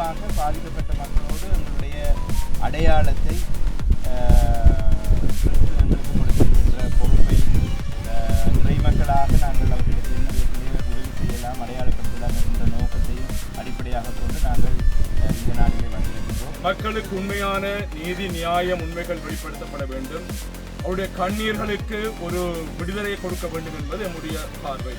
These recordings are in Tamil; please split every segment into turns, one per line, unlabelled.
முக்கியமாக பாதிக்கப்பட்ட மக்களோடு எங்களுடைய அடையாளத்தை எங்களுக்கு கொடுத்திருக்கின்ற பொறுப்பை ஆஹ், மக்களாக நாங்கள் அவர்களுக்கு என்ன விதத்திலே உதவி செய்யலாம் அடையாளப்படுத்தலாம் என்ற நோக்கத்தையும் அடிப்படையாக கொண்டு நாங்கள் இந்த நாளிலே வந்திருக்கின்றோம்.
மக்களுக்கு உண்மையான நீதி நியாயம் உண்மைகள் வெளிப்படுத்தப்பட வேண்டும். அவருடைய கண்ணீர்களுக்கு ஒரு விடுதலையை கொடுக்க வேண்டும் என்பது என்னுடைய பார்வை.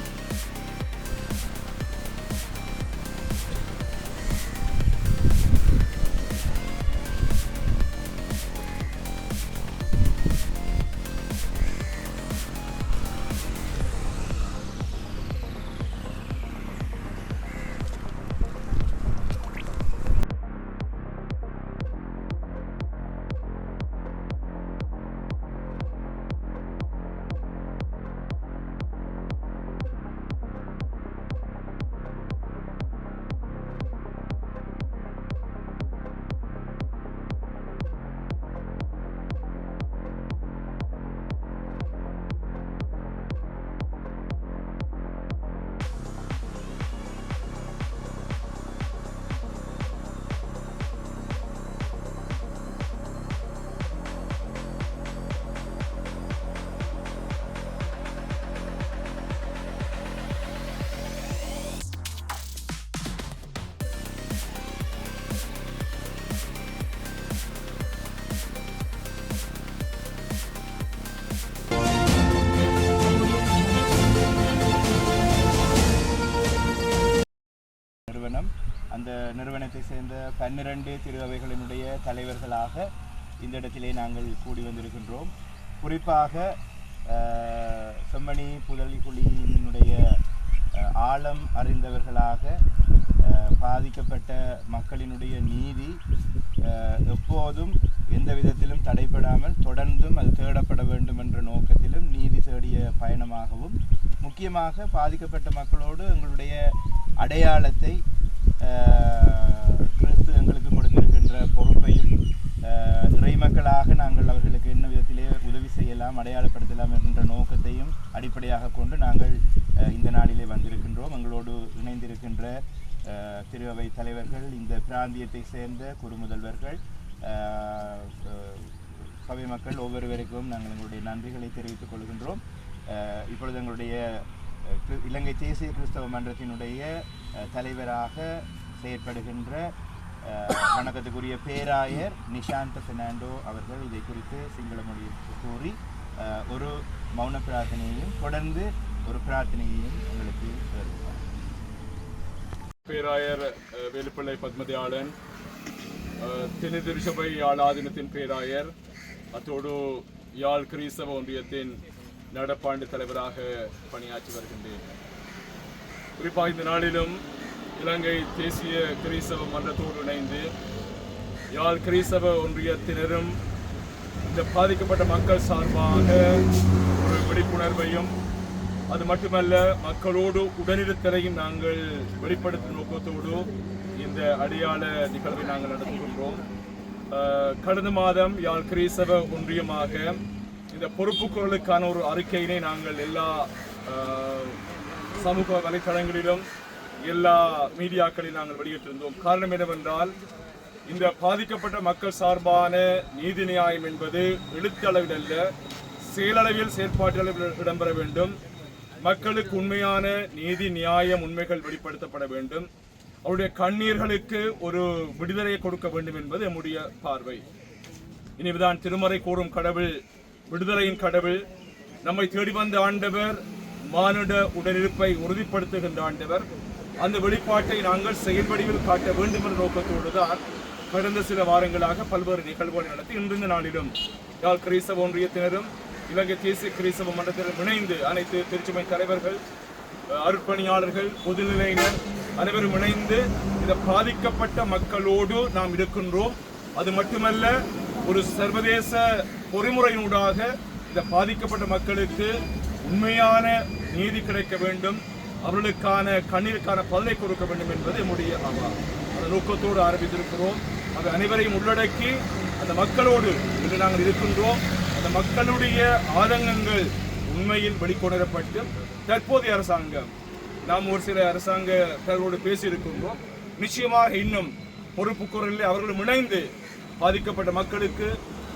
நிறுவனத்தை சேர்ந்த பன்னிரண்டு திருவைகளினுடைய தலைவர்களாக இந்த இடத்திலே நாங்கள் கூடி வந்திருக்கின்றோம். குறிப்பாக செம்மணி புதலிக்குழியினுடைய ஆழம் அறிந்தவர்களாக பாதிக்கப்பட்ட மக்களினுடைய நீதி எப்போதும் எந்த விதத்திலும் தடைபடாமல் தொடர்ந்தும் அது தேடப்பட வேண்டும் என்ற நோக்கத்திலும் நீதி தேடிய பயணமாகவும் முக்கியமாக பாதிக்கப்பட்ட மக்களோடு எங்களுடைய அடையாளத்தை கிறிஸ்து எங்களுக்கு கொடுத்திருக்கின்ற பொறுப்பையும் இறை மக்களாக நாங்கள் அவர்களுக்கு என்ன விதத்திலே உதவி செய்யலாம் அடையாளப்படுத்தலாம் என்ற நோக்கத்தையும் அடிப்படையாக கொண்டு நாங்கள் இந்த நாளிலே வந்திருக்கின்றோம். எங்களோடு இணைந்திருக்கின்ற ஆஹ், திரு அவை தலைவர்கள் இந்த பிராந்தியத்தை சேர்ந்த குறுமுதல்வர்கள் சபை மக்கள் ஒவ்வொருவருக்கும் நாங்கள் எங்களுடைய நன்றிகளை தெரிவித்துக் கொள்கின்றோம். இப்பொழுது எங்களுடைய இலங்கை தேசிய கிறிஸ்தவ மன்றத்தினுடைய தலைவராக செயற்படுகின்ற வணக்கத்துக்குரிய பேராயர் நிஷாந்த பெர்னாண்டோ அவர்கள் இதை குறித்து சிங்கள மொழியில் கூறி ஒரு மௌன பிரார்த்தனையையும் தொடர்ந்து ஒரு பிரார்த்தனையையும் எங்களுக்கு வருவார்
பேராயர் வேலுப்பிள்ளை பத்மதியாளன் அஹ், திருச்சபை யாழ் ஆதீனத்தின் பேராயர் அத்தோடு யாழ் கிறிஸ்தவ ஒன்றியத்தின் நடப்பாண்டு தலைவராக பணியாற்றி வருகின்றேன். குறிப்பாக இந்த நாளிலும் இலங்கை தேசிய கிறிஸ்தவ மன்றத்தோடு இணைந்து யாழ் கிறிஸ்தவ ஒன்றியத்தினரும் இந்த பாதிக்கப்பட்ட மக்கள் சார்பாக ஒரு விழிப்புணர்வையும் அது மட்டுமல்ல மக்களோடு உடனிருத்தலையும் நாங்கள் வெளிப்படுத்தும் நோக்கத்தோடு இந்த அடையாள நிகழ்வை நாங்கள் நடத்துகின்றோம். கடந்த மாதம் யாழ் கிறிஸ்தவ ஒன்றியமாக இந்த பொறுப்புகளுக்கான ஒரு அறிக்கையினை நாங்கள் எல்லா சமூக வலைத்தளங்களிலும் எல்லா மீடியாக்களையும் நாங்கள் வெளியிட்டிருந்தோம். காரணம் என்னவென்றால் இந்த பாதிக்கப்பட்ட மக்கள் சார்பான நீதி நியாயம் என்பது எழுத்தளவில் அல்ல செயலளவில் செயற்பாட்டளவில் இடம்பெற வேண்டும். மக்களுக்கு உண்மையான நீதி நியாயம் உண்மைகள் வெளிப்படுத்தப்பட வேண்டும். அவருடைய கண்ணீர்களுக்கு ஒரு விடுதலையை கொடுக்க வேண்டும் என்பது நம்முடைய பார்வை. இனிதான் திருமறை கூறும் கடவுள் விடுதலையின் கடவுள் நம்மை தேடி வந்த ஆண்டவர் மானுட உடனிருப்பை உறுதிப்படுத்துகின்ற ஆண்டவர் அந்த வெளிப்பாட்டை நாங்கள் செயல்வடிவில் காட்ட வேண்டும் என்ற நோக்கத்தோடு தான் கடந்த சில வாரங்களாக பல்வேறு நிகழ்வுகளை நடத்தி இன்று நாளிலும் யாழ் கிறிஸ்தவ ஒன்றியத்தினரும் இலங்கை தேசிய கிறிஸ்தவ மன்றத்தினரும் இணைந்து அனைத்து திருச்சுமை தலைவர்கள் அருட்பணியாளர்கள் பொதுநிலையினர் அனைவரும் இணைந்து இந்த பாதிக்கப்பட்ட மக்களோடு நாம் இருக்கின்றோம். அது மட்டுமல்ல ஒரு சர்வதேச பொறிமுறையினூடாக இந்த பாதிக்கப்பட்ட மக்களுக்கு உண்மையான நீதி கிடைக்க வேண்டும். அவர்களுக்கான கண்ணீருக்கான பதிலை கொடுக்க வேண்டும் என்பது என்னுடைய அவா அந்த நோக்கத்தோடு ஆரம்பித்திருக்கிறோம். அது அனைவரையும் உள்ளடக்கி அந்த மக்களோடு இன்று நாங்கள் இருக்கின்றோம். அந்த மக்களுடைய ஆதங்கங்கள் உண்மையில் வெளிக்கொணரப்பட்டு தற்போதைய அரசாங்கம் நாம் ஒரு சில அரசாங்க பேசியிருக்கின்றோம். நிச்சயமாக இன்னும் பொறுப்பு குரலில் அவர்களும் இணைந்து பாதிக்கப்பட்ட மக்களுக்கு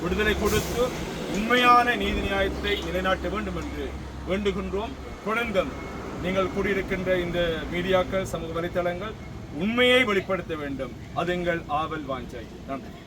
விடுதலை கொடுத்து உண்மையான நீதி நியாயத்தை நிலைநாட்ட வேண்டும் என்று வேண்டுகின்றோம். தொடர்ந்தும் நீங்கள் கூடியிருக்கின்ற இந்த மீடியாக்கள் சமூக வலைத்தளங்கள் உண்மையை வெளிப்படுத்த வேண்டும். அது எங்கள் ஆவல் வாஞ்சை. நன்றி.